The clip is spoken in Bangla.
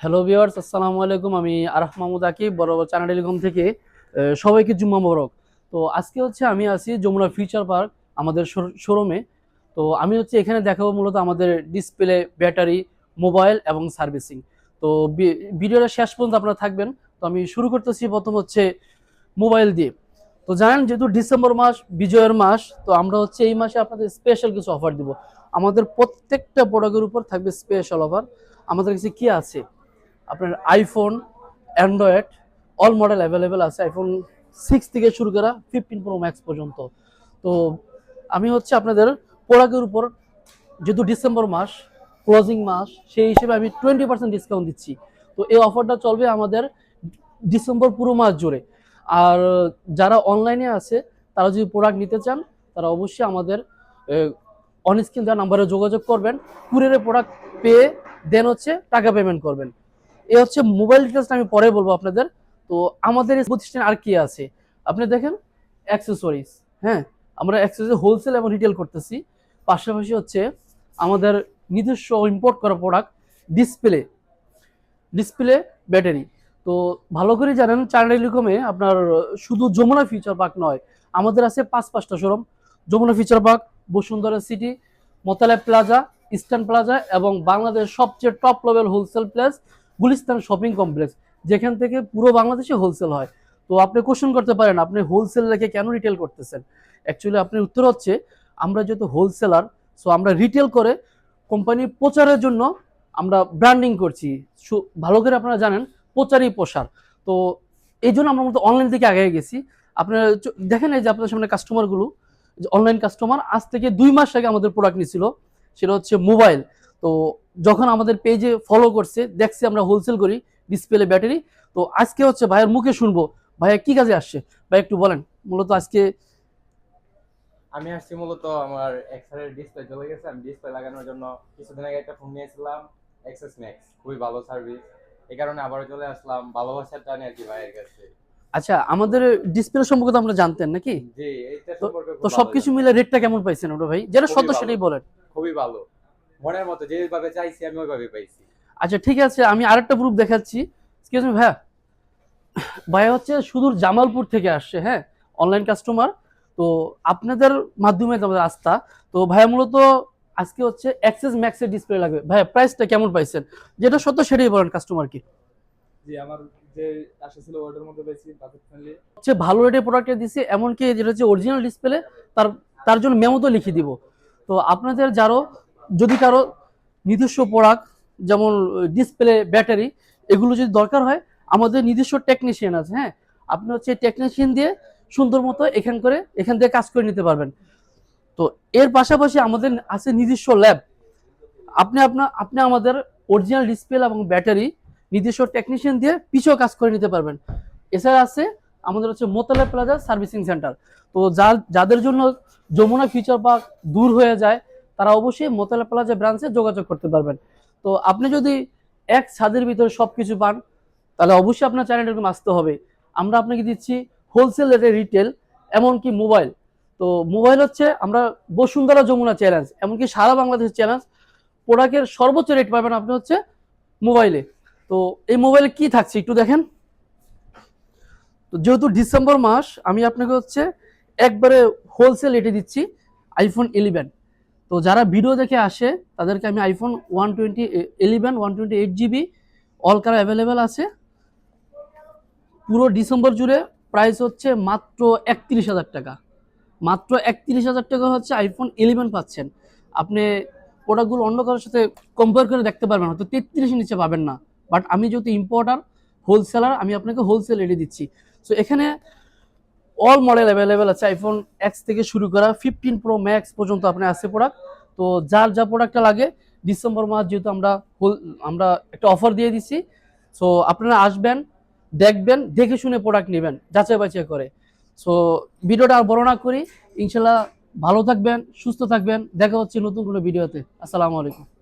হ্যালো ভিউয়ার্স আসসালামু আলাইকুম। আমি আরাফ মাহমুদ আকিব, বড় চানা টেলিকম থেকে সবাইকে জুম্মা মোবারক। তো আজকে হচ্ছে আমি আছি যমুনা ফিউচার পার্ক, আমাদের শোরুমে। তো আমি হচ্ছে এখানে দেখাবো মূলত আমাদের ডিসপ্লে, ব্যাটারি, মোবাইল এবং সার্ভিসিং। তো ভিডিওটা শেষ পর্যন্ত আপনারা থাকবেন। তো আমি শুরু করতেছি প্রথম হচ্ছে মোবাইল দিয়ে। তো জানেন, যেহেতু ডিসেম্বর মাস, বিজয়ের মাস, তো আমরা হচ্ছে এই মাসে আপনাদের স্পেশাল কিছু অফার দিব। আমাদের প্রত্যেকটা প্রোডাক্টের উপর থাকবে স্পেশাল অফার আমাদের কাছে কি আছে? আপনার iPhone Android all model available আছে। আইফোন সিক্স থেকে শুরু করা ফিফটিন প্রো ম্যাক্স পর্যন্ত। তো আমি হচ্ছে আপনাদের প্রোডাক্টের উপর যেহেতু ডিসেম্বর মাস ক্লোজিং মাস, সেই হিসেবে আমি টোয়েন্টি পার্সেন্ট ডিসকাউন্ট দিচ্ছি। তো এই অফারটা চলবে আমাদের ডিসেম্বর পুরো মাস জুড়ে। আর যারা অনলাইনে আছে, তারা যদি প্রোডাক্ট নিতে চান, তারা অবশ্যই আমাদের অনস্ক্রিন দেওয়া নাম্বারে যোগাযোগ করবেন। কুরিয়ারে প্রোডাক্ট পেয়ে দেন হচ্ছে টাকা পেমেন্ট করবেন। এ হচ্ছে মোবাইল ডিটেলসটা আমি পরে বলব আপনাদের। তো আমাদের প্রতিষ্ঠানে আর কি আছে? আপনি দেখেন অ্যাক্সেসরিজ হ্যাঁ? আমরা অ্যাক্সেসরি হোলসেল এবং রিটেল করতেছি। পাশাপাশি হচ্ছে আমাদের নিজস্ব ইম্পোর্ট করা প্রোডাক্ট ডিসপ্লে ডিসপ্লে ব্যাটারি তো ভালো করে জানেন চায়না টেলিকমে আপনার শুধু যমুনা ফিউচার পার্ক নয়, আমাদের আছে পাঁচ পাঁচটা showroom Jamuna future park Bashundhara city Motalib plaza eastern plaza এবং বাংলাদেশের সবচেয়ে top level wholesale place Gulistan shopping complex, যেখান থেকে পুরো বাংলাদেশে হোলসেল হয়। তো আপনি কোশ্চেন করতে পারেন, আপনি হোলসেল রেখে কেন রিটেল করতেছেন? অ্যাকচুয়ালি আপনার উত্তর হচ্ছে, আমরা যেহেতু হোলসেলার সো আমরা রিটেল করে কোম্পানি প্রচারের জন্য আমরা ব্র্যান্ডিং করছি। ভালো করে আপনারা জানেন, প্রচারই প্রসার। তো এই জন্য আমরা মূলত অনলাইন থেকে আগে গেছি। আপনারা দেখেন এই যে আপনার সামনে কাস্টমারগুলো অনলাইন কাস্টমার আজ থেকে দুই মাস আগে আমাদের প্রোডাক্ট নিছিল, সেটা হচ্ছে মোবাইল তো যখন আমাদের পেজে ফলো করছে দেখছি আমরা হোলসেল করি ডিসপ্লে ব্যাটারি তো আজকে হচ্ছে ভাইয়ের মুখে শুনব ভাইয়া কি কাজে আসছে? ভাই একটু বলেন মূলত আজকে আমি আসছি মূলত আমার এক্সআর ডিসপ্লে চলে গেছে। আমি ডিসপ্লে লাগানোর জন্য কিছুদিন আগে একটা ফোন নিয়েছিলাম এক্সেস ম্যাক্স খুবই ভালো সার্ভিস এই কারণে আবারও চলে আসলাম ভালোবাসার টানে আর কি ভাইয়ের কাছে। আচ্ছা আমাদের ডিসপ্লে সম্পর্কে তো আমরা জানতেন নাকি? জি এইটা তো- সম্পর্কে তো সবকিছু মিলে রেটটা কেমন পাইছেন ওটা ভাই? যেটা সত্য সেটাই বলেন। খুবই ভালো। মনের মতো যেভাবে চাইছি আমি ওইভাবে পাইছি। আচ্ছা ঠিক আছে আমি আরেকটা গ্রুপ দেখাচ্ছি। এক্সকিউজ মি ভাইয়া। ভাইয়া হচ্ছে সুদূর জামালপুর থেকে আসছে হ্যাঁ অনলাইন কাস্টমার তো আপনাদের মাধ্যমে আমাদের আস্থা। তো ভাইয়া মূলত আজকে হচ্ছে অ্যাক্সেস ম্যাক্সের ডিসপ্লে লাগবে। ভাইয়া প্রাইসটা কেমন পাইছেন? যেটা সত্য সেটাই বলেন কাস্টমার কি। জি আমার যে আশা ছিল ওটার মধ্যে পেয়েছি বাজেট ফ্রেন্ডলি হচ্ছে ভালো রেটে প্রোডাক্টটা দিছে এমনকি যেটা হচ্ছে অরিজিনাল ডিসপ্লে তার তার জন্য মেমো তো লিখে দিব। তো আপনাদের যারও যদি কারও নিজস্ব প্রোডাক্ট যেমন ডিসপ্লে ব্যাটারি এগুলো যদি দরকার হয়, আমাদের নিজস্ব টেকনিশিয়ান আছে হ্যাঁ? আপনি হচ্ছে টেকনিশিয়ান দিয়ে সুন্দর মতো এখান করে, এখান থেকে কাজ করে নিতে পারবেন। তো এর পাশাপাশি আমাদের আছে নিজস্ব ল্যাব আপনি আপনার আপনি আমাদের অরিজিনাল ডিসপ্লে এবং ব্যাটারি নিজস্ব টেকনিশিয়ান দিয়ে পিছেও কাজ করে নিতে পারবেন। এছাড়া আছে আমাদের হচ্ছে মোতালা প্লাজা সার্ভিসিং সেন্টার। তো যা যাদের জন্য যমুনা ফিউচার পার্ক দূর হয়ে যায় তারা অবশ্যই মোতালা প্লাজা ব্রাঞ্চে যোগাযোগ করতে পারবেন। তো আপনি যদি এক ছাদের ভিতরে সব কিছু পান, তাহলে অবশ্যই আপনার চ্যানেলটা আসতে হবে। আমরা আপনাকে দিচ্ছি হোলসেল রেটে রিটেল এমনকি মোবাইল তো মোবাইল হচ্ছে আমরা বসুন্ধরা যমুনা চ্যালেঞ্জ এমনকি সারা বাংলাদেশের চ্যালেঞ্জ প্রোডাক্টের সর্বোচ্চ রেট পাবেন আপনি হচ্ছে মোবাইলে তো এই মোবাইলে কি থাকছে একটু দেখেন। তো যেহেতু ডিসেম্বর মাস, আমি আপনাকে হচ্ছে একবারে হোলসেল রেটে দিচ্ছি আইফোন ইলেভেন তো যারা ভিডিও দেখে আসে, তাদেরকে আমি iPhone one twenty eleven one twenty eight GB all colour available আছে। পুরো ডিসেম্বর জুড়ে প্রাইস হচ্ছে মাত্র একত্রিশ হাজার টাকা। মাত্র একত্রিশ হাজার টাকা হচ্ছে আইফোন ইলেভেন পাচ্ছেন। আপনি প্রোডাক্টগুলো অন্য কারোর সাথে কম্পেয়ার করে দেখতে পারবেন হয়তো তেত্রিশের নিচে পাবেন না। বাট আমি যেহেতু ইম্পোর্টার হোলসেলার আমি আপনাকে হোলসেল রেডি দিচ্ছি। সো এখানে অল মডেল অ্যাভেলেবেল আছে আইফোন এক্স থেকে শুরু করা ফিফটিন প্রো ম্যাক্স পর্যন্ত আপনার আছে প্রোডাক্ট তো যার যা প্রোডাক্টটা লাগে ডিসেম্বর মাস যেহেতু আমরা হোল আমরা একটা অফার দিয়ে দিচ্ছি সো আপনারা আসবেন, দেখবেন, দেখে শুনে প্রোডাক্ট নেবেন, যাচাই বাছাই করে। সো ভিডিওটা আর বড় না করি, ইনশাল্লাহ ভালো থাকবেন, সুস্থ থাকবেন, দেখা হচ্ছে নতুন কোনো ভিডিওতে। আসসালামু আলাইকুম।